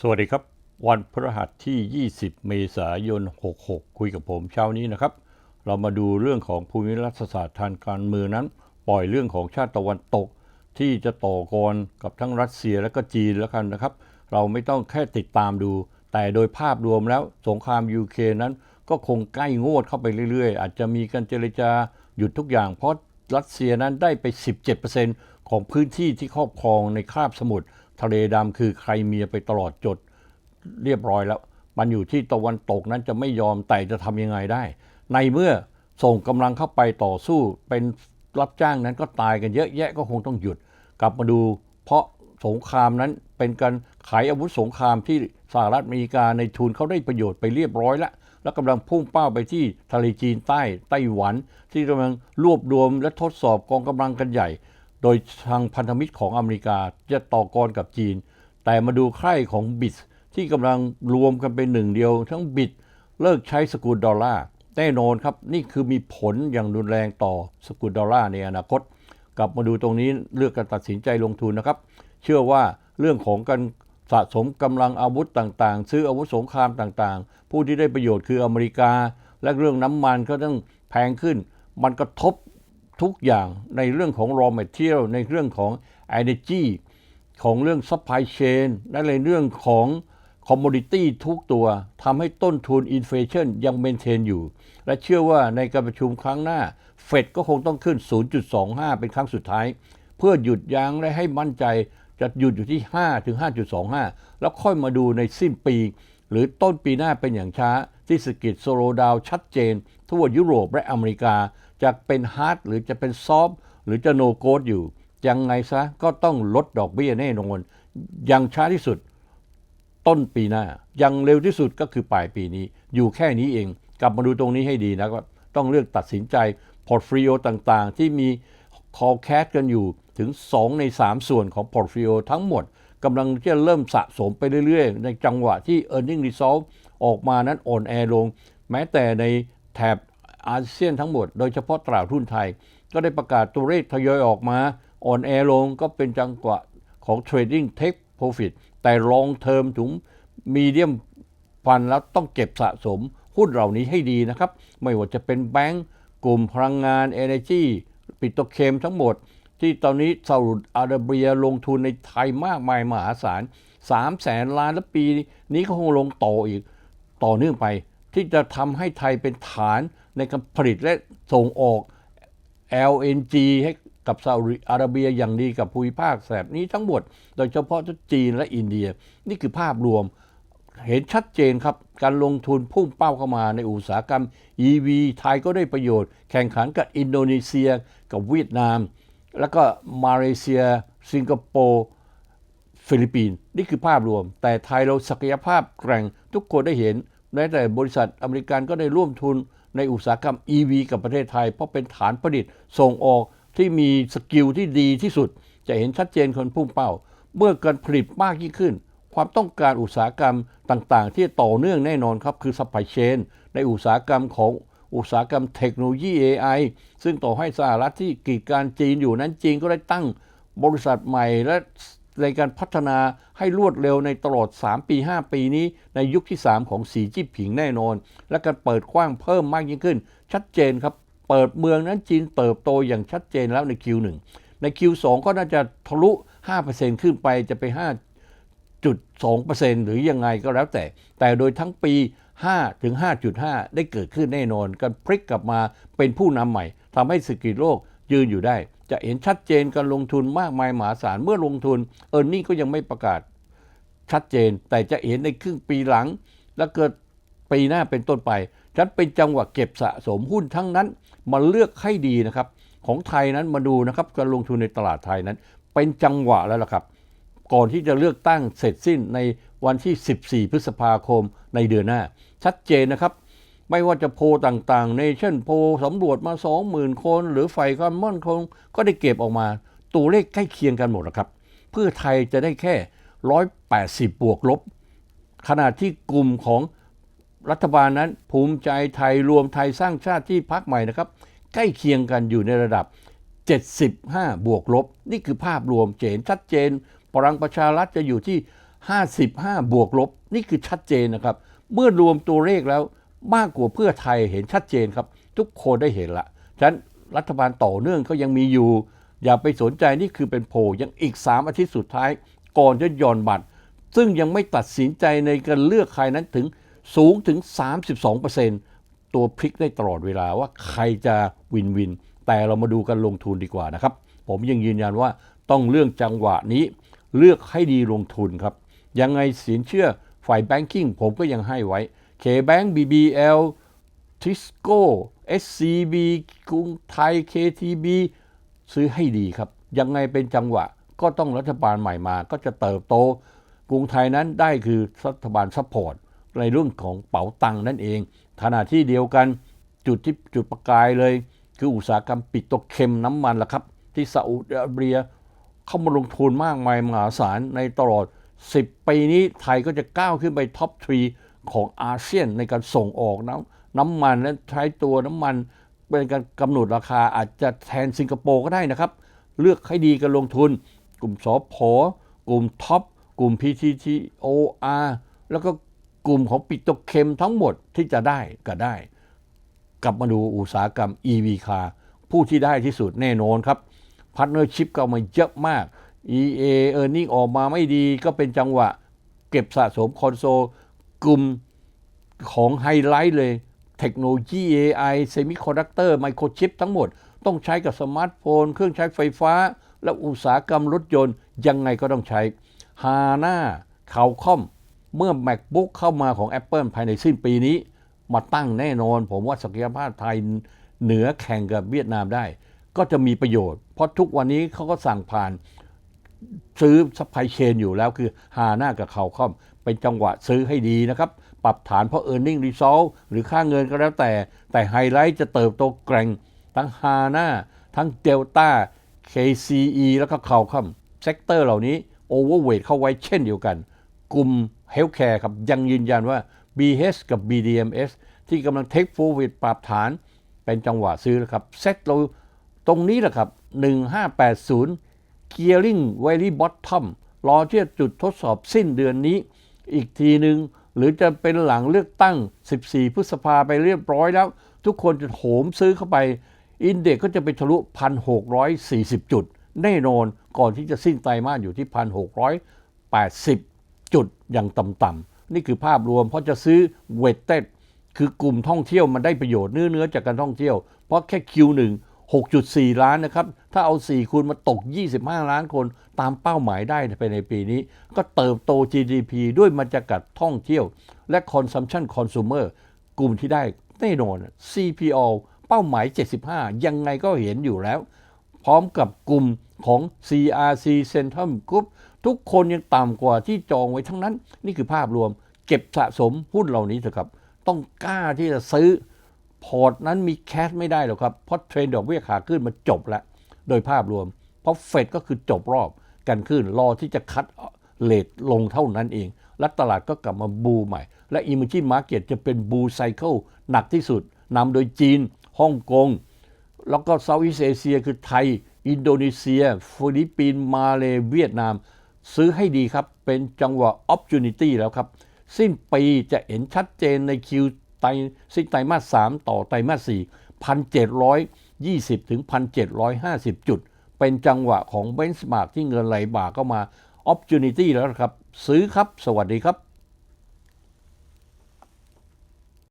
สวัสดีครับ วันพฤหัสที่ 20 เมษายน 66 คุยกับผมเช้านี้นะครับ เรามาดูเรื่องของภูมิรัฐศาสตร์ทางการเมืองนั้น ปล่อยเรื่องของชาติตะวันตก ที่จะต่อกรกับทั้งรัสเซียและก็จีนแล้วกันนะครับ เราไม่ต้องแค่ติดตามดู แต่โดยภาพรวมแล้วสงครามยูเครนนั้น ก็คงใกล้งวดเข้าไปเรื่อยๆ อาจจะมีการเจรจาหยุดทุกอย่างเพราะรัสเซียนั้นได้ไป 17%ของพื้นที่ที่ครอบครองในคาบสมุทร ทะเลดำคือใครเมียไปตลอดจดเรียบร้อยแล้ว มันอยู่ที่ตะวันตกนั้นจะไม่ยอมแต่จะทำยังไงได้ ในเมื่อส่งกำลังเข้าไปต่อสู้เป็นรับจ้างนั้นก็ตายกันเยอะแยะก็คงต้องหยุด กลับมาดู เพราะสงครามนั้นเป็นการขายอาวุธสงครามที่สหรัฐอเมริกาในทุนเขาได้ประโยชน์ไปเรียบร้อยแล้วแล้วกำลังพุ่งเป้าไปที่ทะเลจีนใต้ไต้หวัน ที่กำลังรวบรวมและทดสอบกองกำลังกันใหญ่ โดยทางพันธมิตรของอเมริกาจะต่อกรกับจีน แต่มาดูใคร่ของบิตที่กำลังรวมกันเป็นหนึ่งเดียว ทั้งบิตเลิกใช้สกุลดอลลาร์แน่นอนครับ นี่คือมีผลอย่างรุนแรงต่อสกุลดอลลาร์ในอนาคต กลับมาดูตรงนี้เลือกการตัดสินใจลงทุนนะครับ เชื่อว่าเรื่องของการสะสมกำลังอาวุธต่างๆ ซื้ออาวุธสงครามต่างๆ ผู้ที่ได้ประโยชน์คืออเมริกา และเรื่องน้ำมันก็ต้องแพงขึ้น มันกระทบ ทุกอย่างในเรื่องของ raw material ในเรื่องของ energy ของเรื่อง supply chain และในเรื่องของ commodity ทุกตัวทำให้ต้นทุน inflation ยังเมนเทนอยู่ และเชื่อว่าในการประชุมครั้งหน้า เฟดก็คงต้องขึ้น 0.25 เป็นครั้งสุดท้าย เพื่อหยุดยั้งและให้มั่นใจจะหยุดอยู่ที่ 5 ถึง 5.25 แล้วค่อยมาดูในสิ้นปี หรือต้นปีหน้าเป็นอย่างช้า ที่สกิดโซโลดาวชัดเจน ทั่วยุโรปและอเมริกาจะเป็นฮาร์ดหรือจะเป็นซอฟหรือจะโนโกดอยู่ ยังไงซะก็ต้องลดดอกเบี้ยแน่นอนยังช้าที่สุดต้นปีหน้ายังเร็วที่สุดก็คือปลายปีนี้ อยู่แค่นี้เอง กลับมาดูตรงนี้ให้ดีนะครับ ต้องเลือกตัดสินใจพอร์ตฟลิโอต่างๆ ที่มี call cash กันอยู่ถึง 2 ใน 3 ส่วนของพอร์ตฟลิโอทั้งหมดกำลังจะเริ่มสะสมไปเรื่อยๆ ในจังหวะที่ e a r n i n g result ออกมานั้นอ่อนแอลง แม้แต่ในแถบ อาเซียนทั้งหมด โดยเฉพาะตลาดหุ้นไทย ก็ได้ประกาศตัวเลขทยอยออกมา อ่อนแอลงก็เป็นจังหวะของ trading take profit แต่ long term ถึง medium ฟันแล้วต้องเก็บสะสมหุ้นเหล่านี้ให้ดีนะครับ ไม่ว่าจะเป็นแบงก์กลุ่มพลังงาน Energy ปิโตรเคมทั้งหมด ที่ตอนนี้ซาอุดอาระเบียลงทุนในไทยมากมายมหาศาล3แสนล้านและปีนี้ก็คงลงต่ออีกต่อเนื่องไป ที่จะทำให้ไทยเป็นฐานในการผลิตและส่งออก LNG ให้กับซาอุดิอาระเบียอย่างดีกับภูมิภาคแถบนี้ทั้งหมด โดยเฉพาะจีนและอินเดีย นี่คือภาพรวม เห็นชัดเจนครับ การลงทุนพุ่งเป้าเข้ามาในอุตสาหกรรม EV ไทยก็ได้ประโยชน์ แข่งขันกับอินโดนีเซีย กับเวียดนาม แล้วก็มาเลเซีย สิงคโปร์ฟิลิปปินส์นี่คือภาพรวม แต่ไทยเราศักยภาพแกร่งทุกคนได้เห็น แม้แต่บริษัทอเมริกันก็ได้ร่วมทุนในอุตสาหกรรม EV กับประเทศไทย เพราะเป็นฐานผลิตส่งออกที่มีสกิลที่ดีที่สุด จะเห็นชัดเจนคนพุ่งเป้า เมื่อการผลิตมากยิ่งขึ้น ความต้องการอุตสาหกรรมต่างๆ ที่ต่อเนื่องแน่นอนครับ คือ supply chain ในอุตสาหกรรมของอุตสาหกรรมเทคโนโลยี AI ซึ่งต่อให้สหรัฐที่กีดการจีนอยู่นั้นจีนก็ได้ตั้งบริษัทใหม่และ ในการพัฒนาให้รวดเร็วในตลอด 3 ปี 5 ปีนี้ ในยุคที่ 3 ของสีจิ้นผิงแน่นอน และการเปิดกว้างเพิ่มมากยิ่งขึ้น ชัดเจนครับ เปิดเมืองนั้นจีนเติบโตอย่างชัดเจนแล้วใน Q1 ใน Q2 ก็น่าจะทะลุ 5%ขึ้นไปจะไป 5.2%หรือยังไงก็แล้วแต่ แต่โดยทั้งปี 5 ถึง 5.5 ได้เกิดขึ้นแน่นอน การพลิกกลับมาเป็นผู้นำใหม่ทำให้เศรษฐกิจโลกยืนอยู่ได้ จะเห็นชัดเจนการลงทุนมากมายมหาศาลเมื่อลงทุนเออร์นี่ก็ยังไม่ประกาศชัดเจน แต่จะเห็นในครึ่งปีหลัง และเกิดปีหน้าเป็นต้นไปฉันเป็นจังหวะเก็บสะสมหุ้นทั้งนั้นมาเลือกให้ดีนะครับ ของไทยนั้นมาดูนะครับการลงทุนในตลาดไทยนั้น เป็นจังหวะแล้วล่ะครับ ก่อนที่จะเลือกตั้งเสร็จสิ้นในวันที่ 14 พฤษภาคมในเดือนหน้า ชัดเจนนะครับ ไม่ว่าจะโพลต่างๆเนชั่นโพลสำรวจมา 20,000 คน หรือฝ่ายความมั่นคงก็ได้เก็บออกมา ตัวเลขใกล้เคียงกันหมดนะครับ เพื่อไทยจะได้แค่ 180 บวกลบ ขณะที่กลุ่มของรัฐบาลนั้น ภูมิใจไทยรวมไทยสร้างชาติที่พักใหม่นะครับ ใกล้เคียงกันอยู่ในระดับ 75 บวกลบ นี่คือภาพรวมเจนชัดเจนพลังประชารัฐจะอยู่ที่ 55 บวกลบ นี่คือชัดเจนนะครับ เมื่อรวมตัวเลขแล้ว มากกว่าเพื่อไทยเห็นชัดเจนครับ ทุกคนได้เห็นละฉะนั้นรัฐบาลต่อเนื่องก็ยังมีอยู่ อย่าไปสนใจนี่คือเป็นโพยังอีก 3 อาทิตย์สุดท้าย ก่อนจะย่อนบัตร ซึ่งยังไม่ตัดสินใจในการเลือกใครนั้นถึงสูงถึง 32%ตัวพลิกได้ตลอดเวลาว่าใครจะวินวิน แต่เรามาดูกันลงทุนดีกว่านะครับ ผมยังยืนยันว่าต้องเรื่องจังหวะนี้ เลือกให้ดีลงทุนครับ ยังไงสินเชื่อฝ่ายแบงกิ้งผมก็ยังให้ไว้ K-Bank BBL ทิสโก้ SCB กรุงไทย KTB ซื้อให้ดีครับ ยังไงเป็นจังหวะก็ต้องรัฐบาลใหม่มา ก็จะเติบโต กรุงไทยนั้นได้คือรัฐบาลซัพพอร์ตในเรื่องของเป๋าตังนั่นเองขณะที่เดียวกันจุดที่จุดประกายเลย คืออุตสาหกรรมปิโตรเคมน้ำมันละครับ ที่ซาอุดิอาระเบียเข้ามาลงทุนมากมายมหาศาลในตลอด 10 ปีนี้ไทยก็จะก้าวขึ้นไปท็อปทรี ของอาเซียนในการส่งออกน้ำน้ำมันและใช้ตัวน้ำมันเป็นการกำหนดราคาอาจจะแทนสิงคโปร์ก็ได้นะครับ เลือกให้ดีการลงทุน กลุ่มสอพอกลุ่มท็อปกลุ่ม PTTOR แล้วก็กลุ่มของปิโตเคมทั้งหมดที่จะได้ก็ได้ กลับมาดูอุตสาหกรรม EV car ผู้ที่ได้ที่สุดแน่นอนครับพาร์ทเนอร์ชิพก็เอามาเยอะมาก EA e a r n i n g ออกมาไม่ดีก็เป็นจังหวะ เก็บสะสมคอนโซล กลุ่มของไฮไลท์เลย เทคโนโลยี AI เซมิคอนดักเตอร์ไมโครชิปทั้งหมด ต้องใช้กับสมาร์ทโฟน เครื่องใช้ไฟฟ้า และอุตสาหกรรมรถยนต์ ยังไงก็ต้องใช้ฮาน่าเขาคอม เมื่อ MacBook เข้ามาของ Apple ภายในสิ้นปีนี้ มาตั้งแน่นอน ผมว่าศักยภาพไทยเหนือแข่งกับเวียดนามได้ ก็จะมีประโยชน์ เพราะทุกวันนี้เขาก็สั่งผ่านซื้อซัพพลายเชนอยู่แล้วคือฮาน่ากับเขาคอม เป็นจังหวะซื้อให้ดีนะครับ ปรับฐานเพราะ e a r n i n g Result หรือค่าเงินก็แล้วแต่ แต่ไฮไลท์จะเติบโตแกร่ง ทั้งฮาน่าทั้งเดลต้า KCE แล้วก็เขาคอมเซกเตอร์เหล่านี้โอเวอร์เวทเข้าไว้เช่นเดียวกัน กลุ่มเฮลท์แคร์ครับยังยืนยันว่า BH กับ BDMS ที่กำลังเทคโฟวิดปรับฐานเป็นจังหวะซื้อแล้วครับเซตเราตรงนี้แหละครับ 1580 Gearing Very Bottom รอที่จุดทดสอบสิ้นเดือนนี้ อีกทีหนึ่งหรือจะเป็นหลังเลือกตั้ง 14 พฤษภาไปเรียบร้อยแล้ว ทุกคนจะโหมซื้อเข้าไป อินเด็กก็จะไปทะลุ 1,640 จุด แน่นอนก่อนที่จะสิ้นไตรมาสอยู่ที่ 1,680 จุดอย่างต่ำๆนี่คือภาพรวมเพราะจะซื้อเวทเต็ดคือกลุ่มท่องเที่ยวมันได้ประโยชน์เนื้อเนื้อจากการท่องเที่ยว เพราะแค่ Q1 6.4 ล้านนะครับ ถ้าเอา 4 คูณมาตก 25 ล้านคนตามเป้าหมายได้ภายในปีนี้ ก็เติบโต GDP ด้วยมาจากการท่องเที่ยว และ Consumption Consumer กลุ่มที่ได้แน่นอน CPO เป้าหมาย 75 ยังไงก็เห็นอยู่แล้ว พร้อมกับกลุ่มของ CRC Centrum Group ทุกคนยังต่ำกว่าที่จองไว้ทั้งนั้น นี่คือภาพรวม เก็บสะสมหุ้นเหล่านี้เถอะครับ ต้องกล้าที่จะซื้อ พอร์ตนั้นมีแคชไม่ได้หรอกครับ เพราะเทรนด์ดอกเบี้ยขาขึ้นมันจบแล้ว โดยภาพรวม เพราะเฟดก็คือจบรอบกันขึ้น รอที่จะคัดเลทลงเท่านั้นเอง และตลาดก็กลับมาบูใหม่ และ Emerging Market จะเป็นบูไซเคิลหนักที่สุดนำโดยจีนฮ่องกง แล้วก็เซาท์อีสเอเชีย คือไทย อินโดนีเซีย ฟิลิปปินส์มาเลเวียดนาม ซื้อให้ดีครับ เป็นจังหวะ opportunity แล้วครับ สิ้นปีจะเห็นชัดเจนในคิว ไตซิกไตรมาสสามต่อไตรมาสสี่พันเจ็ดร้อยยี่สิบถึงพันเจ็ดร้อยห้าสิบจุด เป็นจังหวะของเบนช์มาร์กที่เงินไหลบ่าเข้ามา opportunity แล้วครับ ซื้อครับ สวัสดีครับ